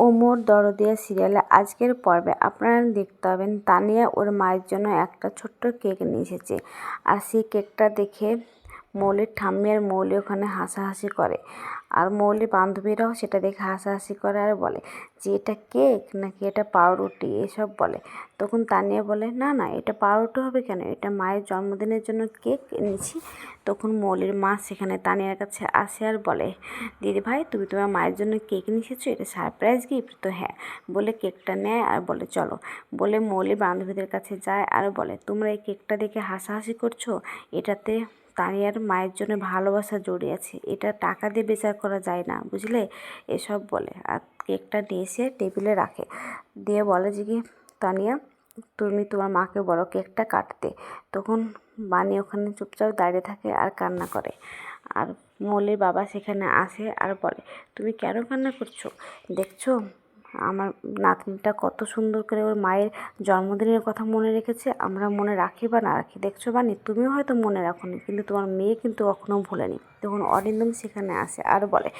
ওমর দরদিয়া সিরিয়ালে আজকের পর্বে আপনারা দেখতে পাবেন তানিয়া ওর মায়ের জন্য একটা ছোট্ট কেক নিয়ে এসেছে। আর সেই কেকটা দেখে মৌলির ঠাম্মি আর মৌলি ওখানে হাসাহাসি করে। আর মৌলির বান্ধবীরাও সেটা দেখে হাসাহাসি করে আর বলে যে এটা কেক নাকি এটা পাউরুটি? এসব বলে। তখন তানিয়া বলে, না না, এটা পাউরুটি হবে কেন? এটা মায়ের জন্মদিনের জন্য কেক এনেছি। তখন মৌলির মা সেখানে তানিয়ার কাছে আসে আর বলে, দিদি ভাই, তুমি তোমার মায়ের জন্য কেক নিয়ে এসেছ? এটা সারপ্রাইজ গিফট তো হ্যাঁ। বলে কেকটা নেয় আর বলে, চলো। বলে মৌলি বান্ধবীদের কাছে যায় আর বলে, তোমরা এই কেকটা দেখে হাসাহাসি করছ? এটাতে তানিয়ার মায়ের জন্য ভালোবাসা জড়িয়ে আছে এটা টাকা দিয়ে বেচার করা যায় না, বুঝলে? এসব বলে আর কেকটা নিয়ে এসে টেবিলে রাখে। দিয়ে বলে যে কি, তানিয়া, তুমি তোমার মাকে বলো কেকটা কাটতে। তখন বানি ওখানে চুপচাপ দাঁড়িয়ে থাকে আর কান্না করে। আর মৌলির বাবা সেখানে আসে আর বলে, তুমি কেন কান্না করছ? দেখছ? আমার নাতনিটা কত সুন্দর করে ওর মায়ের জন্মদিনের কথা মনে রেখেছে। আমরা মনে রাখি বা না রাখি? দেখছ বানি তুমিও হয়তো মনে রাখোনি, কিন্তু তোমার মেয়ে কিন্তু কখনো ভোলেনি। তখন অরিন্দম সেখানে আসে আর বলে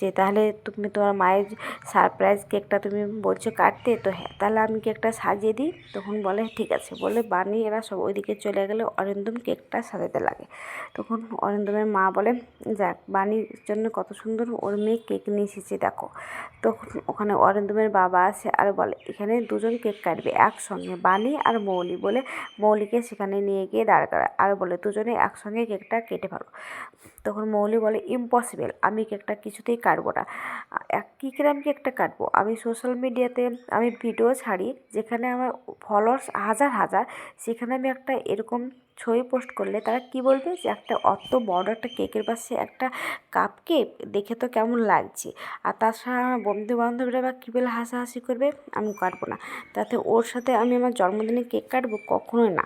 যে, তাহলে তুমি তোমার মায়ের সারপ্রাইজ কেকটা তুমি বলছো কাটতে? তো হ্যাঁ তাহলে আমি কেকটা সাজিয়ে দিই। তখন বলে, ঠিক আছে। বলে বানি এরা সব ওইদিকে চলে গেলে অরিন্দম কেকটা সাজাতে লাগে। তখন অরিন্দমের মা বলে, যাক বানির জন্য কত সুন্দর ওর মেয়ে কেক নিয়ে এসেছে, দেখো। তখন ওখানে অরিন্দমের বাবা আছে আর বলে, এখানে দুজন কেক কাটবে, একসঙ্গে বানি আর মৌলি, বলে মৌলিকে সেখানে নিয়ে গিয়ে দাঁড় করায়। আর বলে, দুজনে একসঙ্গে কেকটা কেটে ফেলো। তখন মৌলি বলে, ইম্পসিবল, আমি কেকটা কিছুতেই কাটবো না। কী করে আমি কেকটা কাটবো। আমি সোশ্যাল মিডিয়াতে আমি ভিডিও ছাড়ি, যেখানে আমার ফলোয়ার্স হাজার হাজার। সেখানে আমি একটা এরকম ছবি পোস্ট করলে তারা কি বলবে যে, একটা অত বড় একটা কেকের পাশে একটা কাপ কেক দেখে তো কেমন লাগছে। আর তাছাড়া আমার বন্ধু বান্ধবীরা বা কী বলে হাসাহাসি করবে, আমি কাটবো না। তাতে ওর সাথে আমি আমার জন্মদিনে কেক কাটবো? কখনোই না।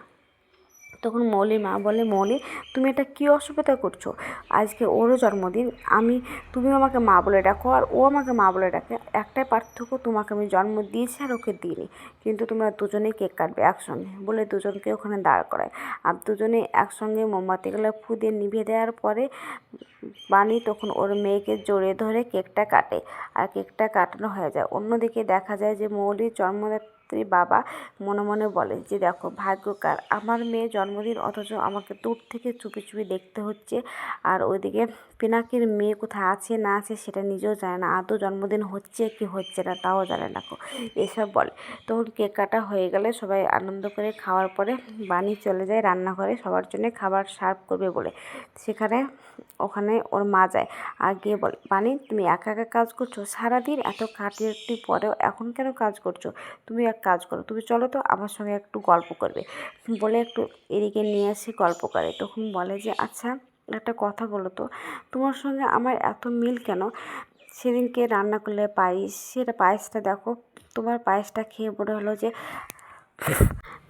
তখন মৌলি মা বলে, মৌলি, তুমি এটা কী অসুবিধা করছ? আজকে ওরও জন্মদিন, আমি, তুমি আমাকে মা বলে ডাকো, আর ও আমাকে মা বলে ডাকে। একটাই পার্থক্য, তোমাকে আমি জন্ম দিয়েছি আর ওকে দিইনি। কিন্তু তোমরা দুজনেই কেক কাটবে একসঙ্গে। বলে দুজনকে ওখানে দাঁড় করায়। আর দুজনে একসঙ্গে মোমবাতি গেলে ফুদে নিভিয়ে দেওয়ার পরে বানি তখন ওর মেয়েকে জড়িয়ে ধরে কেকটা কাটে আর কেকটা কাটানো হয়ে যায়। অন্যদিকে দেখা যায় যে মৌলির জন্মদাত্রী বাবা মনে মনে বলে যে, দেখো, ভাগ্যকার, আমার মেয়ে জন্মদিন অথচ আমাকে দূর থেকে চুপি চুপি দেখতে হচ্ছে আর ওইদিকে পিনাকির মেয়ে কোথায় আছে, না আছে সেটা নিজেও জানে না। আদৌ জন্মদিন হচ্ছে কি হচ্ছে না তাও জানে না কো। এসব বলে। তখন কেক কাটা হয়ে গেলে সবাই আনন্দ করে খাওয়ার পরে বানি চলে যায় রান্নাঘরে, সবার জন্য খাবার সার্ভ করবে বলে। সেখানে, ওখানে ওর মা যায় আর গিয়ে বলে, বানি, তুমি একা একা কাজ করছ? সারাদিন এত কাটিয়ে পরেও এখন কেন কাজ করছ? তুমি এক কাজ করো, তুমি চলো তো আমার সঙ্গে একটু গল্প করবে। বলে একটু এদিকে নিয়ে আসি গল্প করে। তখন বলে যে আচ্ছা একটা কথা বলো তো, তোমার সঙ্গে আমার এত মিল কেন? সেদিনকে রান্না করলে পায়েস, সেটা পায়েসটা দেখো, তোমার পায়েসটা খেয়ে মনে হলো যে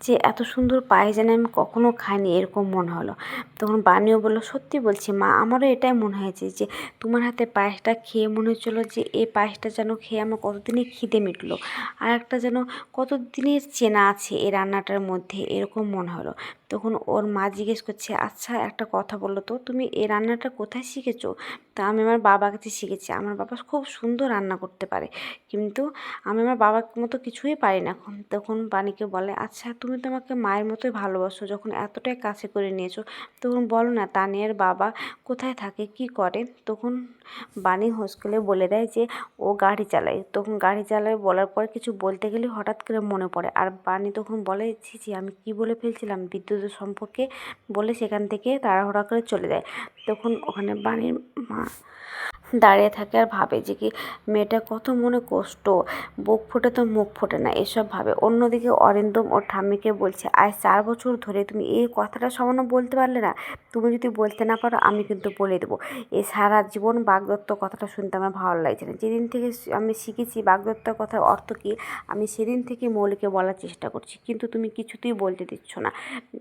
যে এত সুন্দর পায়েস যেন আমি কখনো খাইনি, এরকম মনে হলো। তখন বানিও বলল, সত্যি বলছি মা, আমারও এটাই মনে হয়েছে যে তোমার হাতে পায়েসটা খেয়ে মনে হচ্ছিল যে এই পায়েসটা যেন খেয়ে আমার কতদিনই খিদে মিটলো। আর একটা যেন কতদিনের চেনা আছে এই রান্নাটার মধ্যে, এরকম মনে হলো। তখন ওর মা জিজ্ঞেস করছে আচ্ছা একটা কথা বলো তো, তুমি এই রান্নাটা কোথায় শিখেছো? তা আমি আমার বাবার কাছে শিখেছি, আমার বাবা খুব সুন্দর রান্না করতে পারে, কিন্তু আমি আমার বাবার মতো কিছুই পারি না। এখন তখন বাণীকে বলে আচ্ছা তুমি তো আমাকে মায়ের মতোই ভালোবাসো, যখন এতটাই কাছে করে নিয়েছো, তখন বলো না, তানিয়ার বাবা কোথায় থাকে, কি করে? তখন বাণী হোস্টেলে বলে দেয় যে, ও গাড়ি চালায়। তখন গাড়ি চালায় বলার পর কিছু বলতে গেলে হঠাৎ করে মনে পড়ে। আর বাণী তখন বলে, ছি ছি, আমি কি বলে ফেলছিলাম? বিদ্যুতের সম্পর্কে বলে সেখান থেকে তাড়াহুড়া করে চলে যায়। তখন ওখানে বাণীর মা দাঁড়িয়ে থাকে আর ভাবে যে কি মেয়েটা কত মনে কষ্ট, বুক ফোটে তো মুখ ফোটে না, এসব ভাবে। অন্যদিকে অরিন্দম ওর ঠাম্মিকে বলছে আজ চার বছর ধরে তুমি এই কথাটা সামান্য বলতে পারলে না, তুমি যদি বলতে না পারো আমি কিন্তু বলে দেবো। এই সারা জীবন বাগদত্ত কথাটা শুনতে আমার ভালো লাগছে না। যেদিন থেকে আমি শিখেছি বাগদত্ত কথার অর্থ কী, আমি সেদিন থেকে মৌলিকে বলার চেষ্টা করছি, কিন্তু তুমি কিছুতেই বলতে দিচ্ছ না।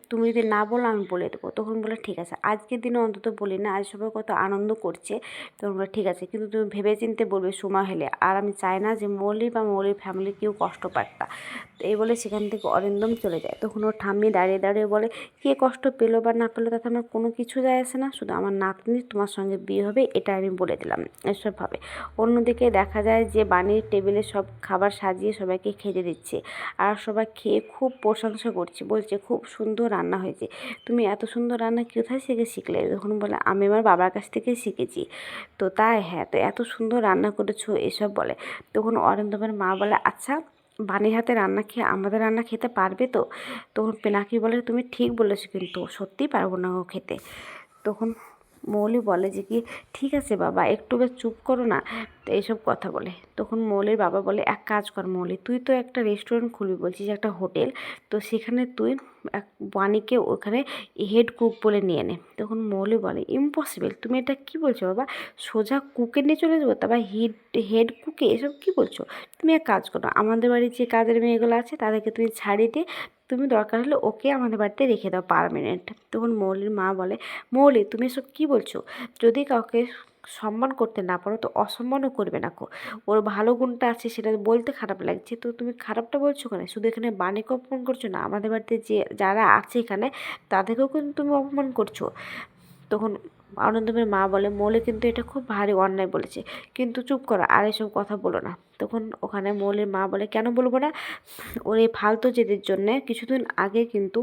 তুমি যদি না বলো আমি বলে দেবো। তখন বলে, ঠিক আছে, আজকের দিনে অন্তত বলি না, আজ সবাই কত আনন্দ করছে তখন বলে ঠিক ঠিক আছে, কিন্তু তুমি ভেবে চিনতে বলবে সময় হলে। আর আমি চাই না যে মৌলি বা মৌলির ফ্যামিলি কেউ কষ্ট পাক এই বলে সেখান থেকে অরিন্দম চলে যায়। তখন ওর ঠাম্মি দাঁড়িয়ে দাঁড়িয়ে বলে, কে কষ্ট পেল বা না পেল তাতে আমার কোনো কিছু যায় আসে না। শুধু আমার নাতনি, তোমার সঙ্গে বিয়ে হবে এটা আমি বলে দিলাম। এসবভাবে অন্যদিকে দেখা যায় যে বাণীর টেবিলে সব খাবার সাজিয়ে সবাইকে খেতে দিচ্ছে। আর সবাই খেয়ে খুব প্রশংসা করছে। বলছে, খুব সুন্দর রান্না হয়েছে। তুমি এত সুন্দর রান্না কোথায় শিখে শিখলে? তখন বলে, আমি আমার বাবার কাছ থেকে শিখেছি। তো তাই হ্যাঁ তো এত সুন্দর রান্না করেছ, এসব বলে। তখন অরিন্দমের মা বলে আচ্ছা বানির হাতে রান্না খেয়ে আমাদের রান্না খেতে পারবে তো? তখন পেনাকি বলে, তুমি ঠিক বলেছ কিন্তু, সত্যিই পারব না ও খেতে। তখন মৌলি বলে যে কি, ঠিক আছে বাবা, একটু বেশ চুপ করো না। তো এইসব কথা বলে। তখন মৌলির বাবা বলে, এক কাজ কর মৌলি, তুই তো একটা রেস্টুরেন্ট খুলবি বলছিস, একটা হোটেল, তো সেখানে তুই এক বাণীকে ওখানে হেড কুক বলে নিয়ে নে। তখন মৌলি বলে ইম্পসিবল তুমি এটা কি বলছো বাবা? সোজা কুকে নিয়ে চলে যাব, তারপর হেড হেড কুকে এসব কি বলছো? তুমি এক কাজ করো, আমাদের বাড়ির যে কাজের মেয়েগুলো আছে, তাদেরকে তুমি ছাড়িয়ে দিয়ে তুমি দরকার হলে ওকে আমাদের বাড়িতে রেখে দাও পারমানেন্ট তখন মৌলির মা বলে, মৌলি, তুমি এসব কী বলছো? যদি কাউকে সম্মান করতে না পারো, তো অসম্মানও করবে না কো। ওর ভালো গুণটা আছে সেটা বলতে খারাপ লাগছে, তো তুমি খারাপটা বলছো কেন? শুধু এখানে বাণীকে অপমান করছ না? আমাদের বাড়িতে যে, যারা আছে এখানে, তাদেরকেও কিন্তু তুমি অপমান করছ। তখন আনন্দমের মা বলে, মৌলে কিন্তু এটা খুব ভারী অন্যায় বলেছে। কিন্তু চুপ করো, আর এসব কথা বলো না। তখন ওখানে মৌলের মা বলে, কেন বলব না? ওর এই ফালতু জেদের জন্যে কিছুদিন আগে কিন্তু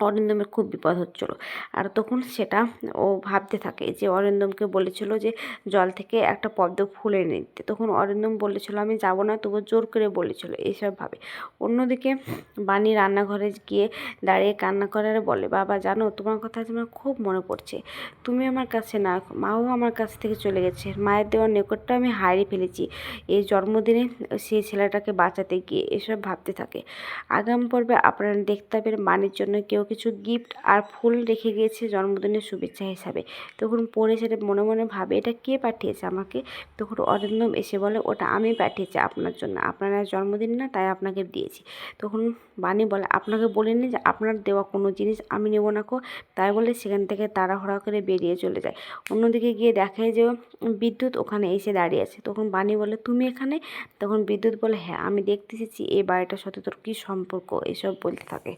অরিন্দমের খুব বিপদ হচ্ছিল। আর তখন সেটা ও ভাবতে থাকে যে অরিন্দমকে বলেছিল যে জল থেকে একটা পদ্ম ফুল এনে দিতে। তখন অরিন্দম বলেছিল, আমি যাব না, তবু জোর করে বলেছিল এইসব ভাবে। অন্যদিকে বাণী রান্নাঘরে গিয়ে দাঁড়িয়ে কান্না করার বলে, বাবা, জানো, তোমার কথা আজ আমার খুব মনে পড়ছে। তুমি আমার কাছে না, মাও আমার কাছ থেকে চলে গেছে। মায়ের দেওয়ার নিকটটা আমি হারিয়ে ফেলেছি। এই জন্মদিনে সেই ছেলেটাকে বাঁচাতে গিয়ে এসব ভাবতে থাকে। আগাম পর্বে আপনারা দেখতে পাবেন বাণীর জন্য কেউ কিছু গিফট আর ফুল রেখে গিয়েছে জন্মদিনের শুভেচ্ছা হিসাবে। তখন পড়ে সেটা মনে মনে ভাবে, এটা কে পাঠিয়েছে আমাকে? তখন অরিন্দম এসে বলে, ওটা আমি পাঠিয়েছি আপনার জন্য। আপনার জন্মদিন না, তাই আপনাকে দিয়েছি। তখন বাণী বলে, আপনাকে বলিনি যে আপনার দেওয়া কোনো জিনিস আমি নেব না কো? তাই বলে সেখান থেকে তাড়াহুড়া করে বেরিয়ে চলে যায়। অন্যদিকে গিয়ে দেখে যে বিদ্যুৎ ওখানে এসে দাঁড়িয়ে আছে। তখন বাণী বলে, তুমি এখানে? তখন বিদ্যুৎ বলে হ্যাঁ আমি দেখতে এসেছি। এই বাড়িটার সাথে তোর কী সম্পর্ক? এসব বলতে থাকে।